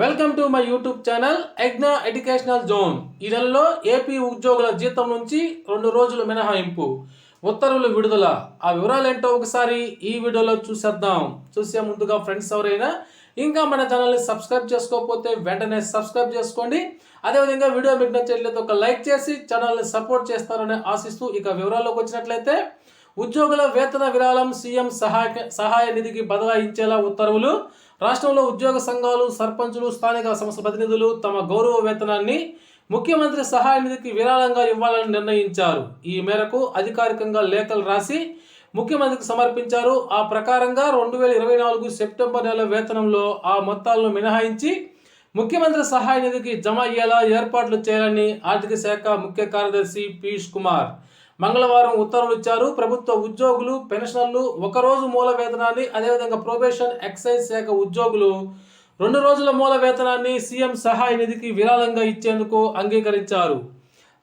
Welcome to my YouTube channel ఎగ్నా educational zone ఈ నెలలో AP ఉద్యోగుల జీతం నుంచి రెండు రోజులు మినహాయింపు. ఉత్తర్వులు విడుదల. ఆ వివరాలు ఏంటో ఒకసారి ఈ వీడియోలో చూసేద్దాం. చూసే ముందుగా ఫ్రెండ్స్ ఎవరైనా ఇంకా మన ఛానల్ని సబ్స్క్రైబ్ చేసుకోకపోతే వెంటనే సబ్స్క్రైబ్ చేసుకోండి. అదేవిధంగా వీడియో మీకు నచ్చట్లయితే ఒక లైక్ చేసి ఛానల్ని సపోర్ట్ చేస్తారని ఆశిస్తూ ఇక వివరాల్లోకి వచ్చినట్లయితే ఉద్యోగుల వేతన విరాళం సీఎం సహాయ సహాయ నిధికి బదలాయించేలా ఉత్తర్వులు. రాష్ట్రంలో ఉద్యోగ సంఘాలు సర్పంచులు స్థానిక సంస్థ ప్రతినిధులు తమ గౌరవ వేతనాన్ని ముఖ్యమంత్రి సహాయ నిధికి విరాళంగా ఇవ్వాలని నిర్ణయించారు. ఈ మేరకు అధికారికంగా లేఖలు రాసి ముఖ్యమంత్రికి సమర్పించారు. ఆ ప్రకారంగా రెండు వేల ఇరవై నాలుగు సెప్టెంబర్ నెల వేతనంలో ఆ మొత్తాలను మినహాయించి ముఖ్యమంత్రి సహాయ నిధికి జమ అయ్యేలా ఏర్పాట్లు చేయాలని ఆర్థిక శాఖ ముఖ్య కార్యదర్శి పీయూష్ కుమార్ మంగళవారం ఉత్తర్వులు ఇచ్చారు. ప్రభుత్వ ఉద్యోగులు పెన్షనర్లు ఒకరోజు మూల వేతనాన్ని అదేవిధంగా ప్రొబేషన్ ఎక్సైజ్ శాఖ ఉద్యోగులు రెండు రోజుల మూల వేతనాన్ని సీఎం సహాయ నిధికి విరాళంగా ఇచ్చేందుకు అంగీకరించారు.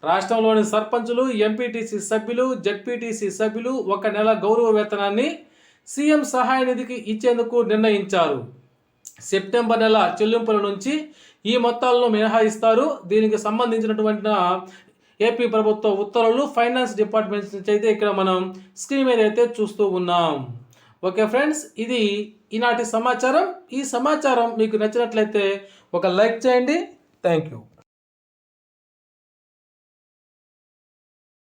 రాష్ట్రంలోని సర్పంచులు ఎంపీటీసీ సభ్యులు జడ్పీటీసీ సభ్యులు ఒక నెల గౌరవ వేతనాన్ని సీఎం సహాయ నిధికి ఇచ్చేందుకు నిర్ణయించారు. సెప్టెంబర్ నెల చెల్లింపుల నుంచి ఈ మొత్తాలను మినహాయిస్తారు. దీనికి సంబంధించినటువంటి ఏపీ ప్రభుత్వ ఉత్తర్వులు ఫైనాన్స్ డిపార్ట్మెంట్ నుంచి అయితే ఇక్కడ మనం స్క్రీన్ మీద అయితే చూస్తూ ఉన్నాం. ఓకే ఫ్రెండ్స్ ఇది ఈనాటి సమాచారం. ఈ సమాచారం మీకు నచ్చినట్లయితే ఒక లైక్ చేయండి. Thank you.